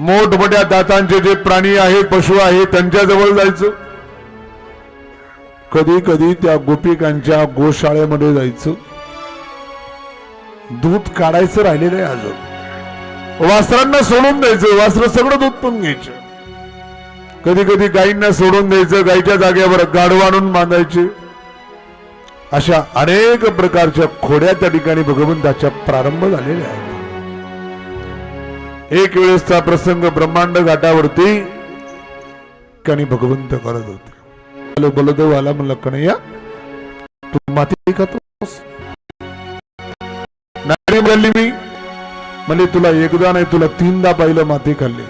मोठमोठ्या दातांचे जे प्राणी आहेत पशु आहेत त्यांच्याजवळ जायचं. कधी कधी त्या गोपिकांच्या गोशाळेमध्ये जायचं. दूध काढायचं राहिलेलं आहे अजून. वासरांना सोडून द्यायचं वासर सगळं दूध पण घ्यायचं. कधी कधी गायींना सोडून द्यायचं गायीच्या जागेवर गाढव आणून बांधायचे. अशा अनेक प्रकारच्या खोड्या त्या ठिकाणी भगवंताच्या प्रारंभ झालेल्या आहेत. एक वेळेसचा प्रसंग ब्रह्मांड घाटावरती कणी भगवंत करत होते. बलदेव आला म्हणलं कणैया तू माती खातोस नाही बोलली मी. म्हणजे तुला एकदा नाही तुला तीनदा पाहिलं माती खाल्ली.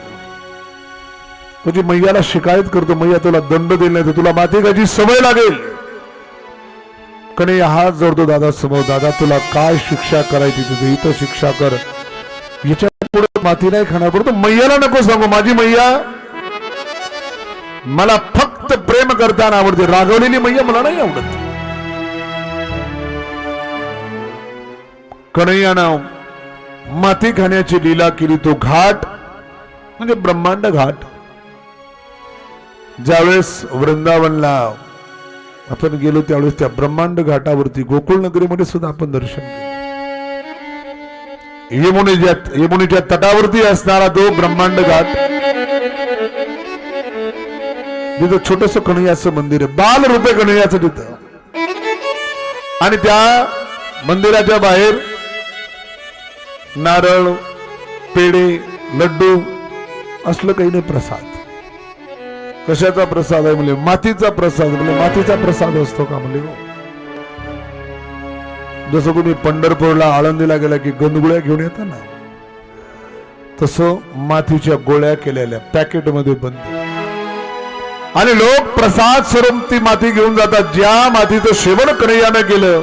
तुझी मैयाला शिकायत करतो. मैया तुला दंड देईल नाही तर तुला माती खायची सवय लागेल. कणैया हात जोडतो दादा समोर दादा तुला काय शिक्षा करायची? तुझी इथं शिक्षा कर. याच्या पुढे माती नाही खाणार परंतु मैयाला नको सांगू. माझी मैया मला फक्त प्रेम करताना आवडते. रागवलेली मैया मला नाही आवडत. कन्हैयानं माती खाण्याची लीला केली तो घाट म्हणजे ब्रह्मांड घाट. ज्यावेळेस वृंदावनला आपण गेलो त्यावेळेस त्या ब्रह्मांड घाटावरती गोकुळ नगरीमध्ये सुद्धा आपण दर्शन केलं. यमुनेच्या यमुनेच्या तटावरती असणारा तो ब्रह्मांड घाट तिथं छोटस कन्हैयाचं मंदिर आहे बाल रूपे कन्हैयाचं तिथं. आणि त्या मंदिराच्या बाहेर नारळ पेढे लड्डू असलं काही नाही प्रसाद. कशाचा प्रसाद आहे म्हणजे मातीचा प्रसाद म्हणजे मातीचा प्रसाद असतो का म्हणजे? जसं कोणी पंढरपूरला आळंदीला गेला की गंदगुळ्या घेऊन येताना तसं मातीच्या गोळ्या केलेल्या पॅकेटमध्ये बंद. आणि लोक प्रसाद स्वरूप ती माती घेऊन जातात. ज्या मातीचं सेवन कन्हैयानं केलं